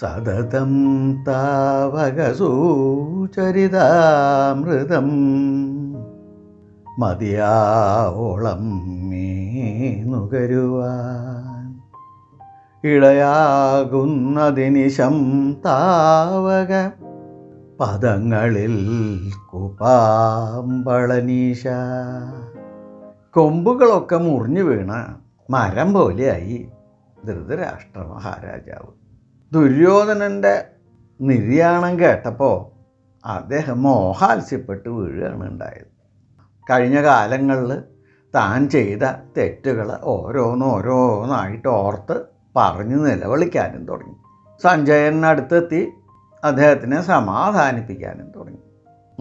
സതതം താവകസൂചരിതാമൃതം. മതിയാവോളം മീനുകരുവാൻ ഇളയാകുന്നതിനിശം താവക പദങ്ങളിൽ കുപാമ്പളനീശ കൊമ്പുകളൊക്കെ മുറിഞ്ഞു വീണ മരം പോലെയായി. ധൃതരാഷ്ട്ര മഹാരാജാവ്. ദുര്യോധനന്റെ നിര്യാണം കേട്ടപ്പോൾ അദ്ദേഹം മോഹാത്സ്യപ്പെട്ട് വീഴുകയാണ് ഉണ്ടായത്. കഴിഞ്ഞ കാലങ്ങളിൽ താൻ ചെയ്ത തെറ്റുകൾ ഓരോന്നോരോന്നായിട്ട് ഓർത്ത് പറഞ്ഞ് നിലവിളിക്കാനും തുടങ്ങി. സഞ്ജയനടുത്തെത്തി അദ്ദേഹത്തിനെ സമാധാനിപ്പിക്കാനും തുടങ്ങി.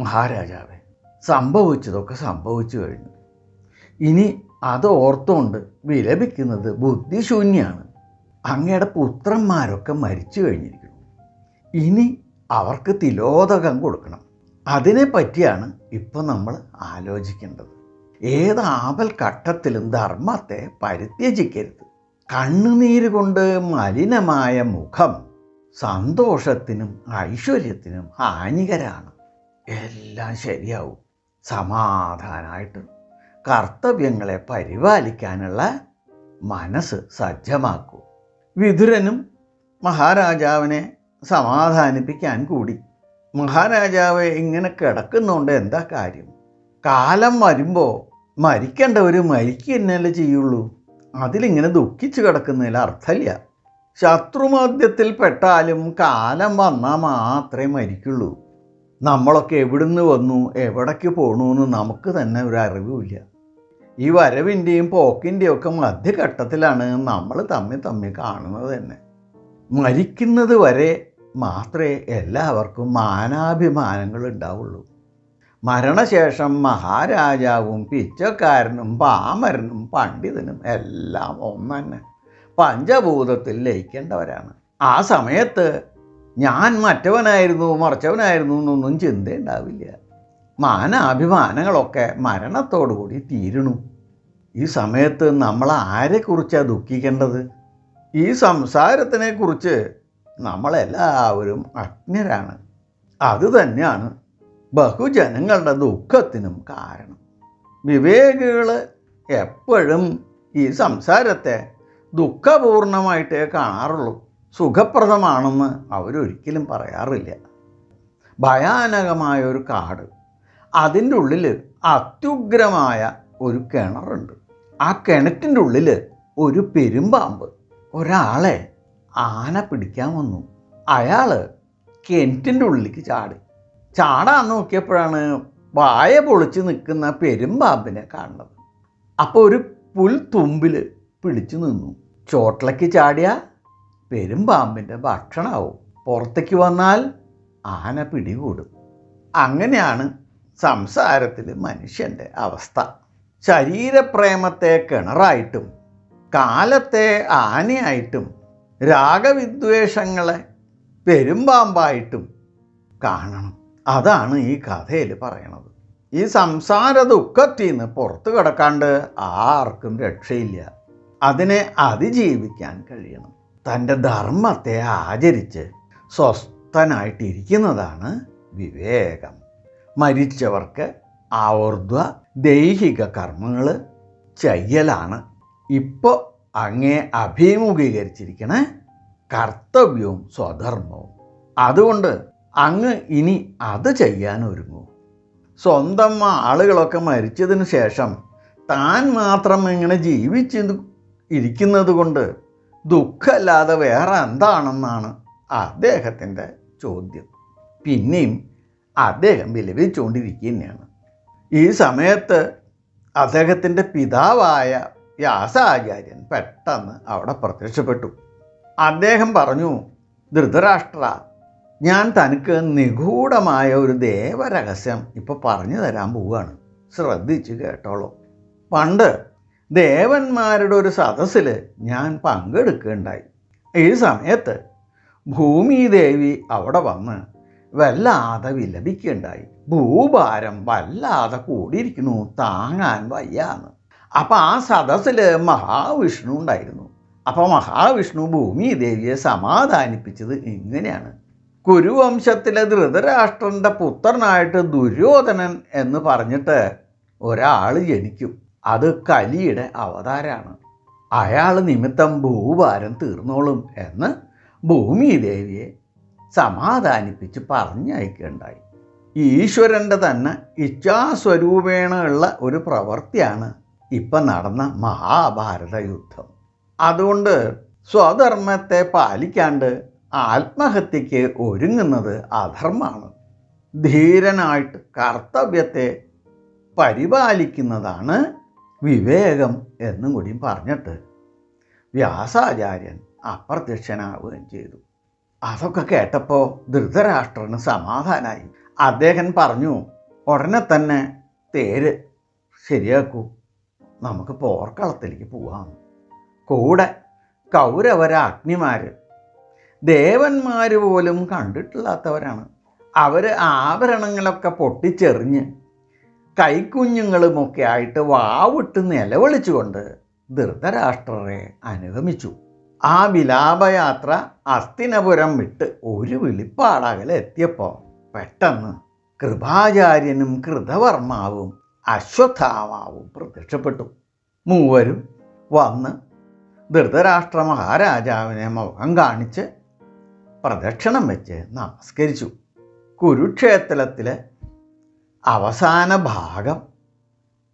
മഹാരാജാവേ സംഭവിച്ചതൊക്കെ സംഭവിച്ചു കഴിഞ്ഞു. ഇനി അത് ഓർത്തുകൊണ്ട് വിലപിക്കുന്നത് ബുദ്ധിശൂന്യാണ്. അങ്ങയുടെ പുത്രന്മാരൊക്കെ മരിച്ചു കഴിഞ്ഞിരിക്കുന്നു. ഇനി അവർക്ക് തിലോദകം കൊടുക്കണം. അതിനെ പറ്റിയാണ് ഇപ്പം നമ്മൾ ആലോചിക്കേണ്ടത്. ഏത് ആപൽ ഘട്ടത്തിലും ധർമ്മത്തെ പരിത്യജിക്കരുത്. കണ്ണുനീര് കൊണ്ട് മലിനമായ മുഖം സന്തോഷത്തിനും ഐശ്വര്യത്തിനും ഹാനികരാണ്. എല്ലാം ശരിയാവും. സമാധാനമായിട്ട് കർത്തവ്യങ്ങളെ പരിപാലിക്കാനുള്ള മനസ്സ് സജ്ജമാക്കൂ. വിതുരനും മഹാരാജാവിനെ സമാധാനിപ്പിക്കാൻ കൂടി. മഹാരാജാവ് ഇങ്ങനെ കിടക്കുന്നുണ്ട്. എന്താ കാര്യം? കാലം വരുമ്പോൾ മരിക്കേണ്ടവർ മരിക്കുക തന്നെയല്ലേ ചെയ്യുള്ളൂ. അതിലിങ്ങനെ ദുഃഖിച്ചു കിടക്കുന്നതിൽ അർത്ഥമില്ല. ശത്രുമധ്യത്തിൽ പെട്ടാലും കാലം വന്നാൽ മാത്രമേ മരിക്കുള്ളൂ. നമ്മളൊക്കെ എവിടുന്ന് വന്നു? എവിടേക്ക് പോണു എന്ന് നമുക്ക് തന്നെ ഒരു അറിവുമില്ല. ഈ വരവിന്റെയും പോക്കിന്റെയും ഒക്കെ മധ്യഘട്ടത്തിലാണ് നമ്മൾ തമ്മിൽ തമ്മിൽ കാണുന്നത് തന്നെ. മരിക്കുന്നത് വരെ മാത്രമേ എല്ലാവർക്കും മാനാഭിമാനങ്ങൾ ഉണ്ടാവുള്ളൂ. മരണശേഷം മഹാരാജാവും പിച്ചക്കാരനും പാമരനും പണ്ഡിതനും എല്ലാം ഒന്ന് തന്നെ. പഞ്ചഭൂതത്തിൽ ലയിക്കേണ്ടവരാണ്. ആ സമയത്ത് ഞാൻ മറ്റവനായിരുന്നു മറിച്ചവനായിരുന്നു എന്നൊന്നും ചിന്തയുണ്ടാവില്ല. മാനാഭിമാനങ്ങളൊക്കെ മരണത്തോടുകൂടി തീരണു. ഈ സമയത്ത് നമ്മൾ ആരെക്കുറിച്ചാണ് ദുഃഖിക്കേണ്ടത്? ഈ സംസാരത്തിനെക്കുറിച്ച് നമ്മളെല്ലാവരും അജ്ഞരാണ്. അതുതന്നെയാണ് ബഹുജനങ്ങളുടെ ദുഃഖത്തിനും കാരണം. വിവേകികൾ എപ്പോഴും ഈ സംസാരത്തെ ദുഃഖപൂർണമായിട്ടേ കാണാറുള്ളൂ. സുഖപ്രദമാണെന്ന് അവരൊരിക്കലും പറയാറില്ല. ഭയാനകമായ ഒരു കാട്. അതിന്റെ ഉള്ളിൽ അത്യുഗ്രമായ ഒരു കിണറുണ്ട്. ആ കിണറ്റിന്റെ ഉള്ളിൽ ഒരു പെരുമ്പാമ്പ്. ഒരാളെ ആന പിടിക്കാൻ വന്നു. അയാൾ കിണറ്റിന്റെ ഉള്ളിലേക്ക് ചാടി. ചാടാൻ നോക്കിയപ്പോഴാണ് വായ പൊളിച്ച് നിൽക്കുന്ന പെരുമ്പാമ്പിനെ കാണുന്നത്. അപ്പോൾ ഒരു പുൽത്തുമ്പിൽ പിടിച്ചു നിന്നു. ചോട്ടിലേക്ക് ചാടിയ പെരുമ്പാമ്പിന്റെ ഭക്ഷണമാവും പുറത്തേക്ക് വന്നാൽ ആന പിടികൂടും. അങ്ങനെയാണ് സംസാരത്തിൽ മനുഷ്യന്റെ അവസ്ഥ. ശരീരപ്രേമത്തെ കിണറായിട്ടും കാലത്തെ ആനയായിട്ടും രാഗവിദ്വേഷങ്ങളെ പെരുമ്പാമ്പായിട്ടും കാണണം. അതാണ് ഈ കഥയിൽ പറയണത്. ഈ സംസാര ദുഃഖത്തിൽ നിന്ന് പുറത്തു കിടക്കാണ്ട് ആർക്കും രക്ഷയില്ല. അതിനെ അതിജീവിക്കാൻ കഴിയണം. തന്റെ ധർമ്മത്തെ ആചരിച്ച് സ്വസ്ഥനായിട്ടിരിക്കുന്നതാണ് വിവേകം. മരിച്ചവർക്ക് ആവർദ്വ ദൈഹിക കർമ്മങ്ങൾ ചെയ്യലാണ്. ഇപ്പോൾ അങ്ങേ അഭിമുഖീകരിച്ചിരിക്കണ കർത്തവ്യവും സ്വധർമ്മവും. അതുകൊണ്ട് അങ്ങ് ഇനി അത് ചെയ്യാൻ ഒരുങ്ങൂ. സ്വന്തം ആളുകളൊക്കെ മരിച്ചതിന് ശേഷം താൻ മാത്രം ഇങ്ങനെ ജീവിച്ച് ഇരിക്കുന്നത് കൊണ്ട് ദുഃഖമല്ലാതെ വേറെ എന്താണെന്നാണ് അദ്ദേഹത്തിന്റെ ചോദ്യം. പിന്നെയും അദ്ദേഹം വിലപിച്ചുകൊണ്ടിരിക്കുകയാണ്. ഈ സമയത്ത് അദ്ദേഹത്തിന്റെ പിതാവായ വ്യാസാചാര്യൻ പെട്ടെന്ന് അവിടെ പ്രത്യക്ഷപ്പെട്ടു. അദ്ദേഹം പറഞ്ഞു ധൃതരാഷ്ട്ര ഞാൻ തനിക്ക് നിഗൂഢമായ ഒരു ദേവരഹസ്യം ഇപ്പോൾ പറഞ്ഞു തരാൻ പോവുകയാണ്. ശ്രദ്ധിച്ച് കേട്ടോളൂ. പണ്ട് ദേവന്മാരുടെ ഒരു സദസ്സിൽ ഞാൻ പങ്കെടുക്കുകയുണ്ടായി. ഈ സമയത്ത് ഭൂമിദേവി അവിടെ വന്ന് വല്ലാതെ വിലപിക്കുകയുണ്ടായി. ഭൂഭാരം വല്ലാതെ കൂടിയിരിക്കുന്നു. താങ്ങാൻ വയ്യാന്ന്. അപ്പം ആ സദസ്സിൽ മഹാവിഷ്ണു ഉണ്ടായിരുന്നു. അപ്പോൾ മഹാവിഷ്ണു ഭൂമി ദേവിയെ സമാധാനിപ്പിച്ചത് ഇങ്ങനെയാണ്. കുരുവംശത്തിലെ ധൃതരാഷ്ട്രന്റെ പുത്രനായിട്ട് ദുര്യോധനൻ എന്ന് പറഞ്ഞിട്ട് ഒരാൾ ജനിക്കും. അത് കലിയുടെ അവതാരമാണ് അയാൾ നിമിത്തം ഭൂഭാരം തീർന്നോളും എന്ന് ഭൂമി ദേവിയെ സമാധാനിപ്പിച്ച് പറഞ്ഞയക്കുകയുണ്ടായി ഈശ്വരന്റെ തന്നെ ഇച്ഛാസ്വരൂപേണ ഉള്ള ഒരു പ്രവൃത്തിയാണ് ഇപ്പം നടന്ന മഹാഭാരത യുദ്ധം. അതുകൊണ്ട് സ്വധർമ്മത്തെ പാലിക്കാണ്ട് ആത്മഹത്യക്ക് ഒരുങ്ങുന്നത് അധർമ്മമാണ്. ധീരനായിട്ട് കർത്തവ്യത്തെ പരിപാലിക്കുന്നതാണ് വിവേകം എന്നും കൂടിയും പറഞ്ഞിട്ട് വ്യാസാചാര്യൻ അപ്രത്യക്ഷനാവുകയും ചെയ്തു. അതൊക്കെ കേട്ടപ്പോൾ ധൃതരാഷ്ട്രന് സമാധാനായി. അദ്ദേഹം പറഞ്ഞു ഉടനെ തന്നെ തേര് ശരിയാക്കൂ. നമുക്ക് പോർക്കളത്തിലേക്ക് പോവാം. കൂടെ കൗരവരാജ്ഞിമാർ ദേവന്മാർ പോലും കണ്ടിട്ടില്ലാത്തവരാണ്. അവർ ആഭരണങ്ങളൊക്കെ പൊട്ടിച്ചെറിഞ്ഞ് കൈക്കുഞ്ഞുങ്ങളുമൊക്കെ ആയിട്ട് വാവിട്ട് നിലവിളിച്ചുകൊണ്ട് ധൃതരാഷ്ട്രരെ അനുഗമിച്ചു. ആ വിലാപയാത്ര അസ്തിനപുരം വിട്ട് ഒരു വിളിപ്പാടകലെ എത്തിയപ്പോൾ പെട്ടെന്ന് കൃപാചാര്യനും കൃതവർമാവും അശ്വത്ഥാമാവും പ്രത്യക്ഷപ്പെട്ടു. മൂവരും വന്ന് ധൃതരാഷ്ട്ര മഹാരാജാവിനെ മുഖം കാണിച്ച് പ്രദക്ഷിണം വെച്ച് നമസ്കരിച്ചു. കുരുക്ഷേത്രത്തിലെ അവസാന ഭാഗം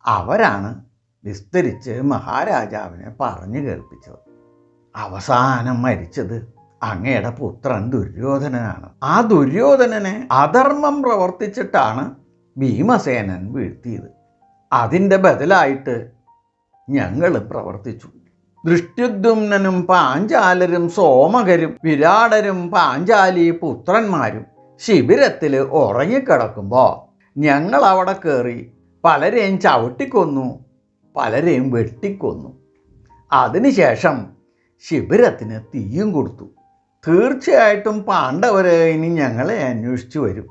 അവരാണ് വിസ്തരിച്ച് മഹാരാജാവിനെ പറഞ്ഞു കേൾപ്പിച്ചത്. അവസാനം മരിച്ചത് അങ്ങയുടെ പുത്രൻ ദുര്യോധനനാണ്. ആ ദുര്യോധനനെ അധർമ്മം പ്രവർത്തിച്ചിട്ടാണ് ഭീമസേനൻ വീഴ്ത്തിയത്. അതിന്റെ ബദലായിട്ട് ഞങ്ങൾ പ്രവർത്തിച്ചു. ദൃഷ്ട്യുദ്യുമ്നനും പാഞ്ചാലരും സോമകരും വിരാടരും പാഞ്ചാലി പുത്രന്മാരും ശിബിരത്തിൽ ഉറങ്ങിക്കിടക്കുമ്പോൾ ഞങ്ങൾ അവിടെ കയറി പലരെയും ചവിട്ടിക്കൊന്നു പലരെയും വെട്ടിക്കൊന്നു. അതിനുശേഷം ശിബിരത്തിന് തീയും കൊടുത്തു. തീർച്ചയായിട്ടും പാണ്ഡവര് ഇനി ഞങ്ങളെ അന്വേഷിച്ചു വരും.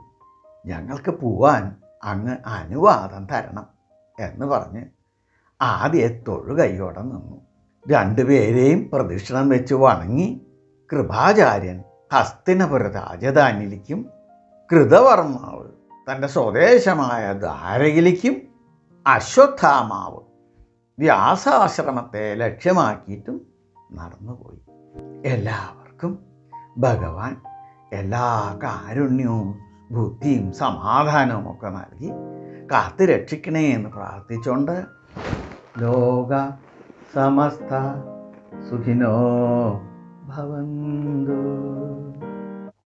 ഞങ്ങൾക്ക് പോവാൻ അങ്ങ് അനുവാദം തരണം എന്ന് പറഞ്ഞ് ആദ്യ തൊഴുകൈയോടെ നിന്നു. രണ്ടുപേരെയും പ്രദക്ഷിണം വെച്ച് വണങ്ങി കൃപാചാര്യൻ ഹസ്തിനപുര രാജധാനിയിലേക്കും കൃതവർമാവ് തന്റെ സ്വദേശമായ ദ്വാരകയിലേക്കും അശ്വത്ഥാമാവ് വ്യാസാശ്രമത്തെ ലക്ഷ്യമാക്കിയിട്ടും നടന്നുപോയി എല്ലാവർക്കും ഭഗവാൻ എല്ലാ കാരുണ്യവും ബുദ്ധിയും സമാധാനവും ഒക്കെ നൽകി കാത്തു രക്ഷിക്കണേ എന്ന് പ്രാർത്ഥിച്ചുകൊണ്ട് ലോക സമസ്ത സുഖിനോ ഭവന്തു.